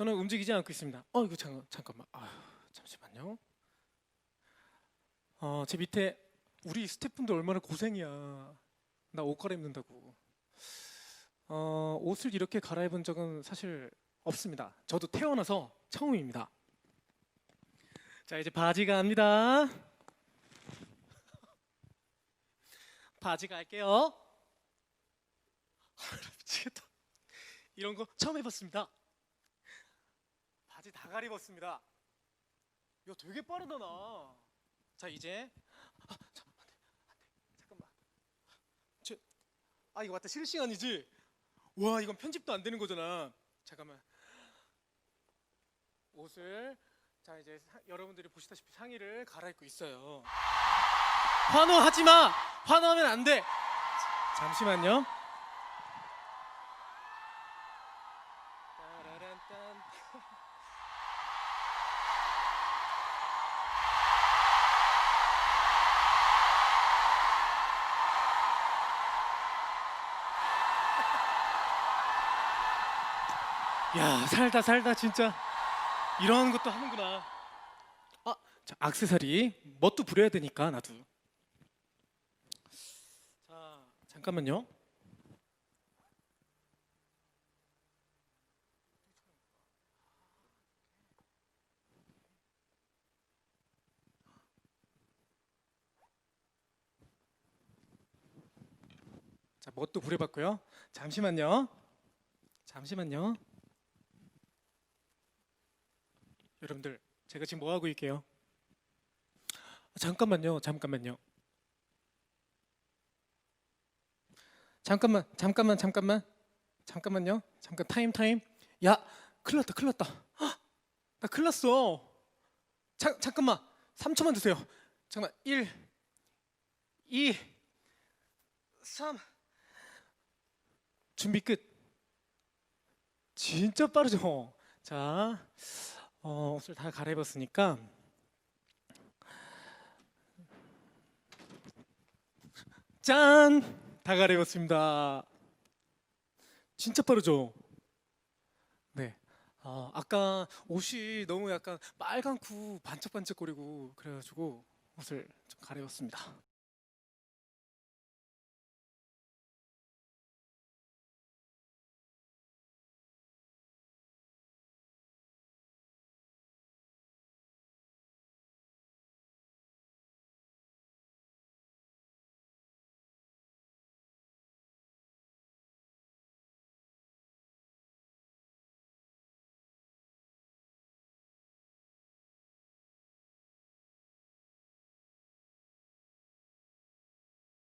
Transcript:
저는 움직이지 않고 있습니다. 어 이거 잠깐 잠깐만. 아 잠시만요. 어제 밑에 우리 스태프분들 얼마나 고생이야. 나 옷 갈아입는다고. 어 옷을 이렇게 갈아입은 적은 사실 없습니다. 저도 태어나서 처음입니다. 자 이제 바지 갑니다. 바지 갈게요. 미치겠다. 이런 거 처음 해봤습니다. 바지 다 갈아입었습니다. 야 되게 빠르다 나. 자 이제 아, 자, 안 돼, 안 돼. 잠깐만. 저, 아 이거 맞다 실시간이지. 와 이건 편집도 안 되는 거잖아. 잠깐만. 옷을 자 이제 사- 여러분들이 보시다시피 상의를 갈아입고 있어요. 환호하지 마. 환호하면 안 돼. 자, 잠시만요. 야 살다 살다 진짜 이런 것도 하는구나. 아, 자, 악세사리 멋도 부려야 되니까 나도. 자 잠깐만요. 자 멋도 부려봤고요. 잠시만요. 잠시만요. 여러분들 제가 지금 뭐 하고 있게요? 아, 잠깐만요. 잠깐만요. 잠깐만. 잠깐만. 잠깐만. 잠깐만요. 잠깐 타임 타임. 야, 큰일 났다. 큰일 났다. 헉, 나 큰일 났어. 자, 잠깐만. 3초만 주세요. 잠깐만. 1 2 3 준비 끝. 진짜 빠르죠? 자, 어, 옷을 다 갈아입었으니까 짠! 다 갈아입었습니다. 진짜 빠르죠? 네. 아, 아까 옷이 너무 약간 빨갛고 반짝반짝거리고 그래가지고 옷을 좀 갈아입었습니다.